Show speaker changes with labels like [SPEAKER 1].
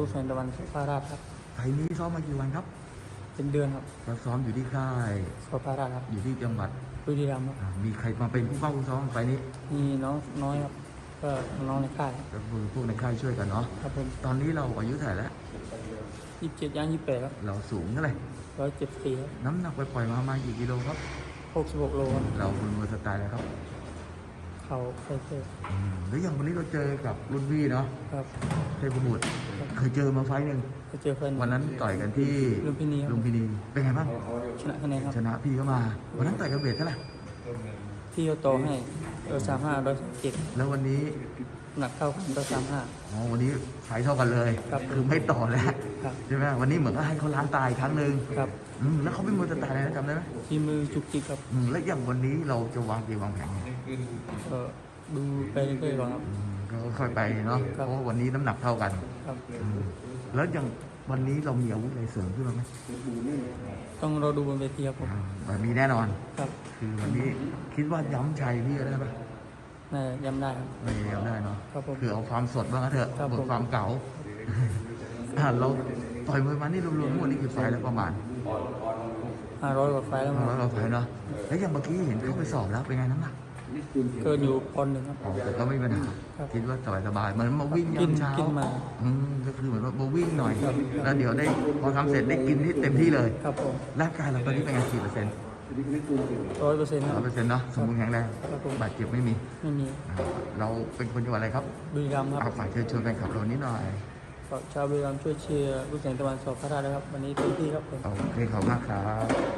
[SPEAKER 1] ลูกแสงตะวันพาราชครับ
[SPEAKER 2] ไฟล์นี้ซ้อมมากี่วันครับ
[SPEAKER 1] เป็นเดือนครับ
[SPEAKER 2] เราซ้อมอยู่ที่ค่าย
[SPEAKER 1] สพาราชครับ
[SPEAKER 2] อยู่ที่จังหวัด
[SPEAKER 1] บุรีรัมย์ครับ
[SPEAKER 2] อ่ามีใครมาเป็นผู้เฝ้าผู้ซ้อมไฟล์นี้
[SPEAKER 1] มีน้องน้อยครับก็น้องในค่าย
[SPEAKER 2] ก็คือพวกในค่ายช่วยกันเนาะ
[SPEAKER 1] ครับผม
[SPEAKER 2] ตอนนี้เราอายุเท่าไหร่แล้ว
[SPEAKER 1] ยี่สิบเจ็ดย่างยี่สิบแปดครับ
[SPEAKER 2] เราสูงเท่าไหร่
[SPEAKER 1] ร้อยเจ็ดสี่ครับ
[SPEAKER 2] น้ำหนักไปปล่อยๆมาประมาณกี่กิโลครับ
[SPEAKER 1] หกสิบหกโลครับ
[SPEAKER 2] เราเป็นมือสไตล์อะไรครับ
[SPEAKER 1] เขาไฟเตอร์
[SPEAKER 2] อืมแล้วอย่างวันนี้เราเจอกับรุ่นพี่เนาะ
[SPEAKER 1] ครับ
[SPEAKER 2] เทพบุตรเคยเจอมาไฟล์หนึ่ง
[SPEAKER 1] ไปเจอเพื่อน
[SPEAKER 2] วันนั้นต่อยกันที่
[SPEAKER 1] ลุมพินีครับ
[SPEAKER 2] ลุมพินีเป็นไงบ้าง
[SPEAKER 1] ชนะคะแนนครับ
[SPEAKER 2] ชนะพี่เข้ามา วันนั้นต่อยกับเบสเท่าไหร่
[SPEAKER 1] พี่เขาโตให้ร้อยสามห้าร้อยสามเจ็ด
[SPEAKER 2] แล้ววันนี้
[SPEAKER 1] หนักเท่ากันร้อยสามห้า
[SPEAKER 2] อ๋อวันนี้ไฟเท่ากันเลย
[SPEAKER 1] ครับ
[SPEAKER 2] คือไม่ต่อแล้ว
[SPEAKER 1] ครับ
[SPEAKER 2] ใช่ไหมวันนี้เหมือนก็ให้เขาล้างตายครั้งหนึ่ง
[SPEAKER 1] ครับ
[SPEAKER 2] อืมแล้วเขาเป็นมวยสไตล์อะไรนะจำได้ไหม
[SPEAKER 1] ทีมือจุกจิกครับ
[SPEAKER 2] อืมแล้วอย่างวันนี้เราจะวางเกมวางแผนไง
[SPEAKER 1] ก็ดูไปเรื่อยๆก่อนครับ
[SPEAKER 2] อืมก็ค่อยไปเนาะ
[SPEAKER 1] ครับ
[SPEAKER 2] เพราะว่าวันนี้น้ำหนักเท่ากัน
[SPEAKER 1] ครับ
[SPEAKER 2] อืมแล้วอย่าง วันนี้เรามีอาวุธอะไรเสริมขึ้นมาไหม
[SPEAKER 1] ต้องรอดูบนเวทีครับผม
[SPEAKER 2] อ่าแบบมีแน่นอน
[SPEAKER 1] ครับ
[SPEAKER 2] คือวันนี้คิดว่าย้ำชัยพี่ได้ปะ
[SPEAKER 1] น่าจะย้ำได้ครับ
[SPEAKER 2] ไม่ย้ำได้เนาะ
[SPEAKER 1] ครับผม
[SPEAKER 2] คือเอาความสดบ้างก็เถอะ
[SPEAKER 1] ครับผม
[SPEAKER 2] บวกความเก่าอ่าเราต่อยมวยมานี่รวมๆทั้งหมดนี่กี่ไฟล์แล้วประมาณ
[SPEAKER 1] ห้าร้อยกว่าไฟล์แล้วมั้ง
[SPEAKER 2] ร้อยกว่าไฟล์เนาะแล้วอย่างเมื่อกี้เห็นเข้าไปสอบแล้วเป็นไงน้ำหนัก
[SPEAKER 1] เกินอยู่ปอนด์หนึ่งครับ
[SPEAKER 2] อ๋อแต่ก็ไม่มีปัญหา
[SPEAKER 1] ครับ
[SPEAKER 2] คิดว่าสบายๆเหมือนมาวิ่ง
[SPEAKER 1] กิ
[SPEAKER 2] ยานมเช้า
[SPEAKER 1] กินมา
[SPEAKER 2] อืมก็คือเหมือนว่ามาวิ่งหน่อย
[SPEAKER 1] ครับ
[SPEAKER 2] แล้วเดี๋ยวได้พอทำเสร็จได้กินที่เต็มที่เลย
[SPEAKER 1] ครับผม
[SPEAKER 2] ร่างกายเราตอนนี้เป็นไงกี่เปอร์เซ็นต์
[SPEAKER 1] ร้อยเปอร์เซ็นต์ค
[SPEAKER 2] ร้
[SPEAKER 1] รั
[SPEAKER 2] อบยเปอร์เซ็นต์เนาะสมบูรณ์แข็งแรง
[SPEAKER 1] ครับผม
[SPEAKER 2] บาดเจ็บไม่มี
[SPEAKER 1] ไม่มี
[SPEAKER 2] อ่าเราเป็นคนจังหวัดอะไรครับ
[SPEAKER 1] บุรีรัมย์ครับ
[SPEAKER 2] เอาฝ่ายเชิญชวนแฟนคลับเรานิดหน่อย
[SPEAKER 1] ฝากชาวบุรีรัมย์ช่วยเชียร์ลูกแสงตะวันสอบพระราชนะครับ วันนี้เต็มที่ครับผม
[SPEAKER 2] โอเคขอบคุณมากครับ